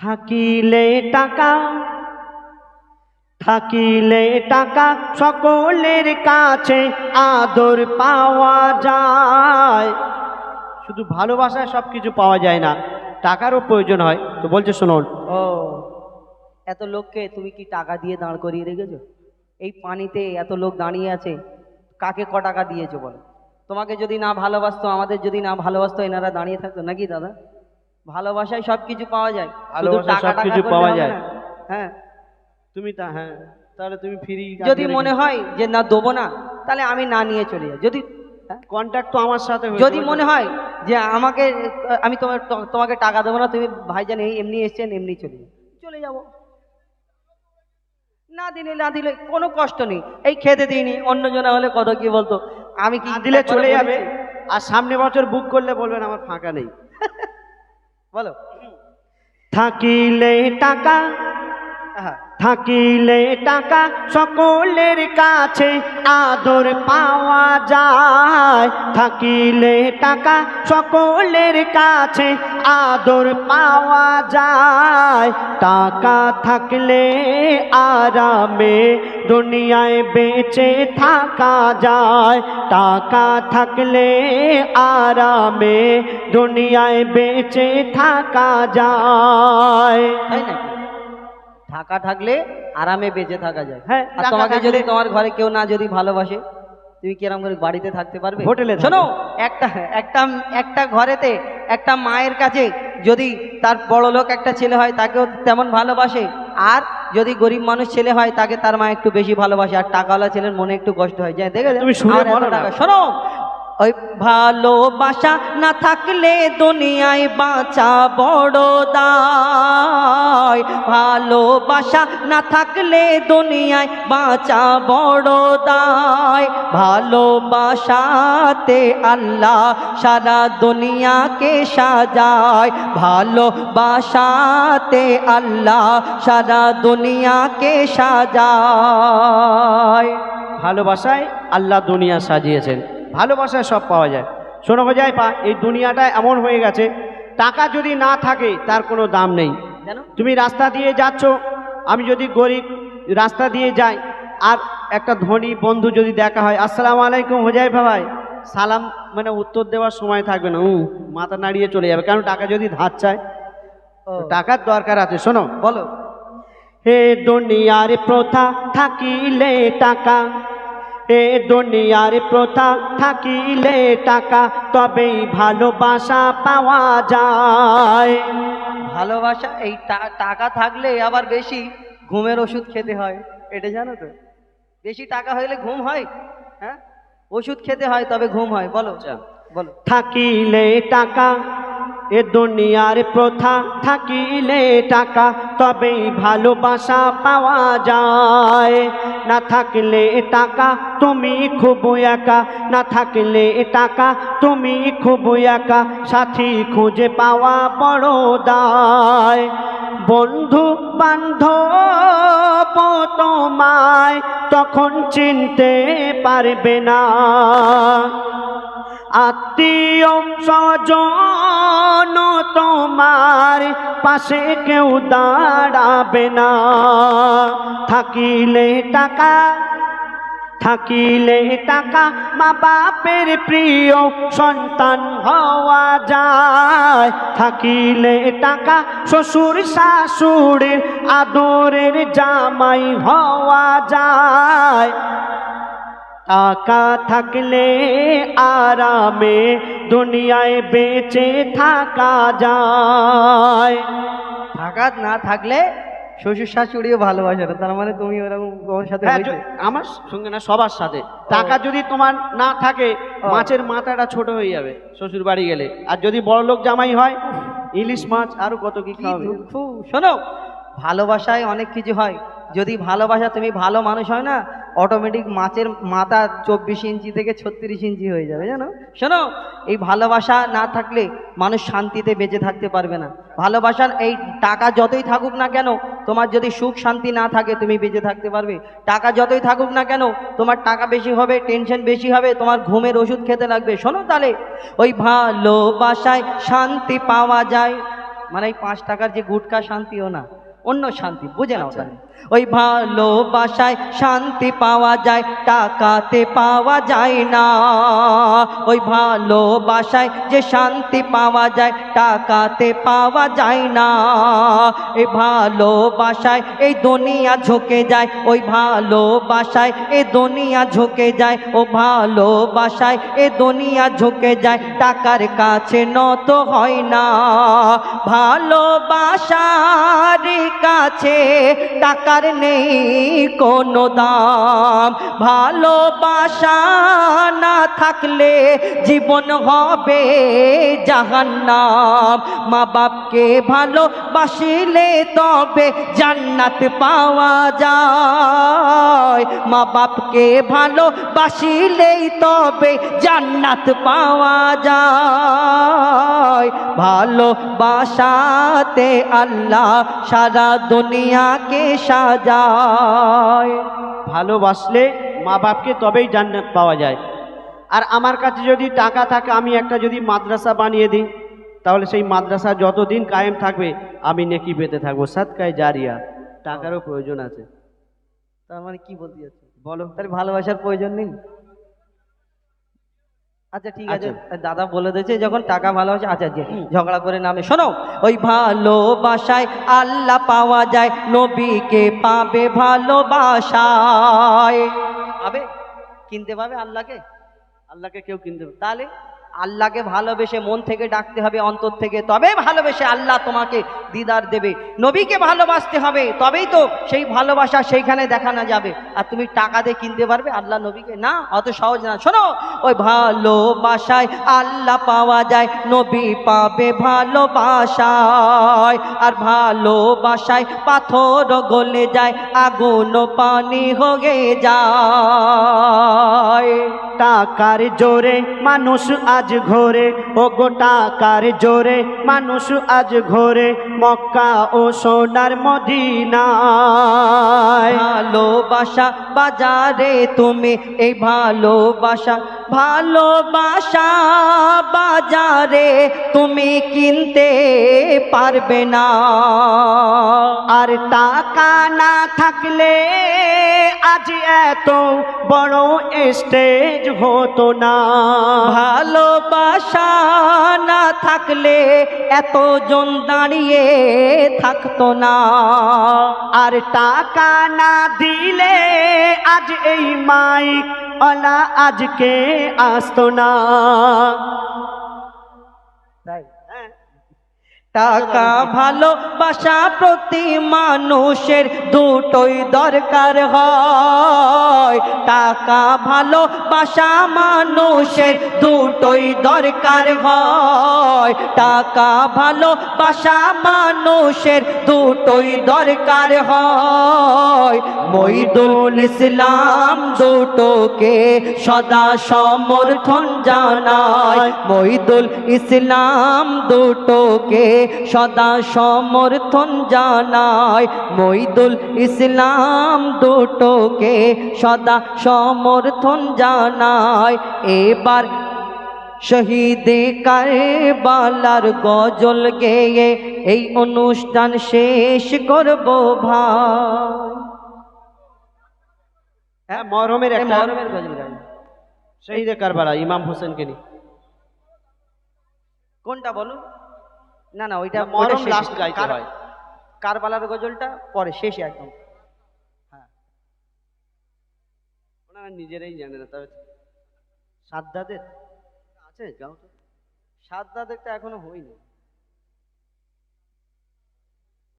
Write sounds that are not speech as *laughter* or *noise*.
থাকিলে টাকা থাকিলে টাকা সকলের কাছে আদর পাওয়া যায়। শুধু ভালোবাসায় সব কিছু পাওয়া যায় না, টাকারও প্রয়োজন হয়। তো বলছে, শুনুন। ও, এত লোককে তুমি কি টাকা দিয়ে দাঁড় করিয়ে রেখেছো? এই পানিতে এত লোক দাঁড়িয়ে আছে, কাকে ক টাকা দিয়েছ বলো? তোমাকে যদি না ভালোবাসতো, আমাদের যদি না ভালোবাসতো, এনারা দাঁড়িয়ে থাকতো নাকি দাদা? ভালোবাসায় সবকিছু পাওয়া যায়। ভালোবাসায় সবকিছু পাওয়া যায়। হ্যাঁ। তুমি তা হ্যাঁ তাহলে তুমি ফ্রি যদি মনে হয় যে না দেবো না তাহলে আমি না নিয়ে চলে যাই। যদি? কন্ট্যাক্ট তো আমার সাথে যদি মনে হয় যে আমাকে আমি তোমার তোমাকে টাকা দেবো না তুমি ভাইজান এই এমনি এসছেন এমনি চলে যাও। চলে যাব। না দিলে না দিলে কোনো কষ্ট নেই। এই খেতে দিইনি অন্যজনা হলে কত কি বলতো? আমি কি দিলে চলে যাবে আর সামনে বছর বুক করলে বলবেন আমার ফাঁকা নেই। *laughs* বলো। থাকিলে টাকা থাকিলে টাকা সকলের কাছে আদর পাওয়া যায়। থাকিলে টাকা সকলের কাছে আদর পাওয়া যায়। টাকা থাকলে আরামে দুনিয়ায় বেঁচে থাকা যায়। টাকা থাকলে আরামে দুনিয়ায় বেঁচে থাকা যায়। তাই টাকা থাকলে আরামে বেঁচে থাকা যায়। হ্যাঁ, আর তোমাকে যদি তোমার ঘরে কেউ না যদি ভালোবাসে? তুমি কিরম করে বাড়িতে থাকতে পারবে? হোটেলে শোনো একটা একটা একটা ঘরেতে একটা মায়ের কাছে যদি তার বড় লোক একটা ছেলে হয় তাকেও তেমন ভালোবাসে। আর যদি গরিব মানুষ ছেলে হয় তাকে তার মা একটু বেশি ভালোবাসে। আর টাকাওয়ালা ছেলের মনে একটু কষ্ট হয়। যাই দেখে তুমি শুনে ওই ভালোবাসা না থাকলে দুনিয়ায় বাঁচা বড় দায় ভালোবাসা না থাকলে দুনিয়ায় বাঁচা বড় দায়। ভালোবাসাতে আল্লাহ সারা দুনিয়াকে সাজায়। ভালোবাসাতে আল্লাহ সারা দুনিয়াকে সাজায়। ভালোবাসায় আল্লাহ দুনিয়া সাজিয়েছেন। ভালোবাসায় সব পাওয়া যায়। শোনো যায় পা এই দুনিয়াটা এমন হয়ে গেছে, টাকা যদি না থাকে তার কোনো দাম নেই। তুমি রাস্তা দিয়ে যাচ্ছ আমি যদি গরিব রাস্তা দিয়ে যাই আর একটা ধনী বন্ধু যদি দেখা হয় আসসালামু আলাইকুম হোজাইফা ভাই। সালাম মানে উত্তর দেওয়ার সময় থাকবে না হুম মাথা নাড়িয়ে চলে যাবে কারণ টাকা যদি ধার চায় টাকার দরকার আছে শোনো বলো। হে দুনিয়ার প্রথা থাকিলে টাকা। হে দুনিয়ার প্রথা থাকিলে টাকা তবেই ভালোবাসা পাওয়া যায়। ভালোবাসা এই টাকা থাকলে আবার বেশি ঘুমের ওষুধ খেতে হয়। এটা জানো তো? বেশি টাকা হইলে ঘুম হয়? হ্যাঁ? ওষুধ খেতে হয় তবে ঘুম হয়। বলো। বলো। থাকিলে টাকা এ দুনিয়ার প্রথা থাকিলে টাকা তবেই ভালোবাসা পাওয়া যায়। না থাকলে টাকা তুমি খুব একা, না থাকলে টাকা তুমি খুব একা। সাথী খুঁজে পাওয়া বড় দায়। বন্ধু বান্ধব তোমায় তখন চিনতে পারবে না। আত্মীয় স্বজন তোমার পাশে কেউ দাঁড়াবে না। থাকিলে টাকা থাকিলে টাকা মা বাপের প্রিয় সন্তান হওয়া যায়। থাকিলে টাকা শ্বশুর শাশুড়ের আদরের জামাই হওয়া যায়। টাকা থাকলে আরামে দুনিয়ায় বেঁচে থাকা যায়। টাকা না থাকলে শ্বশুর শাশুড়িও ভালোবাসে না তার মানে তুমি ওরকম ওর সাথে হ্যাঁ, আমার সঙ্গে না সবার সাথে। টাকা যদি তোমার না থাকে মাছের মাথাটা ছোট হয়ে যাবে শ্বশুর বাড়ি গেলে। আর যদি বড় লোক জামাই হয় ইলিশ মাছ আরও কত কি খাওয়াবে? শোনো ভালোবাসায় অনেক কিছু হয়। যদি ভালোবাসা তুমি ভালো মানুষ হয় না অটোমেটিক মাছের মাথা চব্বিশ ইঞ্চি থেকে ছত্রিশ ইঞ্চি হয়ে যাবে জানো? শোনো এই ভালোবাসা না থাকলে মানুষ শান্তিতে বেঁচে থাকতে পারবে না। ভালোবাসার এই টাকা যতই থাকুক না কেন তোমার যদি সুখ শান্তি না থাকে তুমি বেঁচে থাকতে পারবে। টাকা যতই থাকুক না কেন তোমার টাকা বেশি হবে টেনশন বেশি হবে তোমার ঘুমের ওষুধ খেতে লাগবে। শোনো তাহলে ওই ভালোবাসায় শান্তি পাওয়া যায়। মানে এই পাঁচ টাকার যে গুটকা শান্তিও না অন্য শান্তি বুঝে নাও তাহলে। ওই ভালোবাসায় শান্তি পাওয়া যায়, টাকাতে পাওয়া যায় না। ওই ভালোবাসায় যে শান্তি পাওয়া যায়, টাকাতে পাওয়া যায় না। এই ভালোবাসায় এই দুনিয়া ঝুঁকে যায়, ওই ভালোবাসায় এ দুনিয়া ঝুঁকে যায়, ও ভালোবাসায় এ দুনিয়া ঝুঁকে যায়, টাকার কাছে নত হয় না। ভালোবাসার কাছে টাকার নেই কোনো দাম। ভালোবাসা না থাকলে জীবন হবে জাহান্নাম। মা বাপকে ভালোবাসিলে তবে জান্নাত পাওয়া যায়। মা বাপকে ভালোবাসিলেই তবে জান্নাত পাওয়া যায়। ভালোবাসাতে আল্লাহ সারা দুনিয়াকে সাজায় ভালোবাসলে মা বাপকে তবেই জান্নাত পাওয়া যায়। আর আমার কাছে যদি টাকা থাকে আমি একটা যদি মাদ্রাসা বানিয়ে দিই তাহলে সেই মাদ্রাসা যতদিন কায়েম থাকবে আমি নেকি পেতে থাকব। সাতকায় জারিয়া। টাকারও প্রয়োজন আছে। তার মানে কি বলতে যাচ্ছে বলো। তাহলে ভালোবাসার প্রয়োজন নেই? আচ্ছা ঠিক আছে। আচ্ছা। দাদা বলে দিয়েছে যখন টাকা ভালো ভালোবাসে আচ্ছা যে ঝগড়া করে নামে। শোনো ওই ভালোবাসায় আল্লাহ পাওয়া যায় নবীকে পাবে ভালোবাসায়। পাবে? কিনতে পাবে আল্লাহকে? আল্লাহকে কেউ কিনতে পারে। তাহলে আল্লাহকে ভালোবেসে মন থেকে ডাকতে হবে অন্তর থেকে। তবে ভালোবেসে আল্লাহ তোমাকে দিদার দেবে। নবীকে ভালোবাসতে হবে, তবেই তো সেই ভালোবাসা সেইখানে দেখানো যাবে। আর তুমি টাকা দিয়ে কিনতে পারবে, আল্লাহ নবীকে না, অত সহজ না। শোনো, ওই ভালোবাসায় আল্লাহ পাওয়া যায়, নবী পাবে ভালোবাসায়। আর ভালোবাসায় পাথর গলে যায়, আগুন পানি হয়ে যায়। টাকার জোরে মানুষ আজ ঘোরে ও গো টাকার জোরে মানুষ আজ ঘোরে। মক্কা ও সোনার মদিনায়। ভালোবাসা বাজারে তুমি, এই ভালোবাসা ভালোবাসা বাজারে তুমি কিনতে পারবে না। আর টাকা না থাকলে আজ এত বড় স্টেজ হতো না। ভালোবাসা না থাকলে এতজন দাঁড়িয়ে থাকতো না। আর টাকা না দিলে আজ এই মাইক অলা আজকে আসতো না। টাকা ভালোবাসা প্রতি মানুষের দুটোই দরকার হয়। টাকা ভালোবাসা মানুষের দুটোই দরকার হয়। টাকা ভালোবাসা মানুষের দুটোই দরকার হয়। মইদুল ইসলাম দুটোকে সদা সমর্থন জানায়। মইদুল ইসলাম দুটোকে সদা সমর্থন জানায় মইদুল ইসলাম দুটোকে সদা সমর্থন জানায় এবার শহীদে কারবালার গজল গেয়ে এই অনুষ্ঠান শেষ করব ভাই। হ্যাঁ মরহমের একটা মহরমের গজল গাই। শহীদে কারবালা ইমাম হোসেনকে নিয়ে। কোনটা বলুন? না না ওইটা মরম লাস্ট। গাইতে হয়। কারবালার গজলটা পরে শেষে একদম হ্যাঁ ওনারা নিজেরাই জানে না তবে সাদ্দাদের আছে গাও তো সাদ্দাদেরটা এখনও হয়নি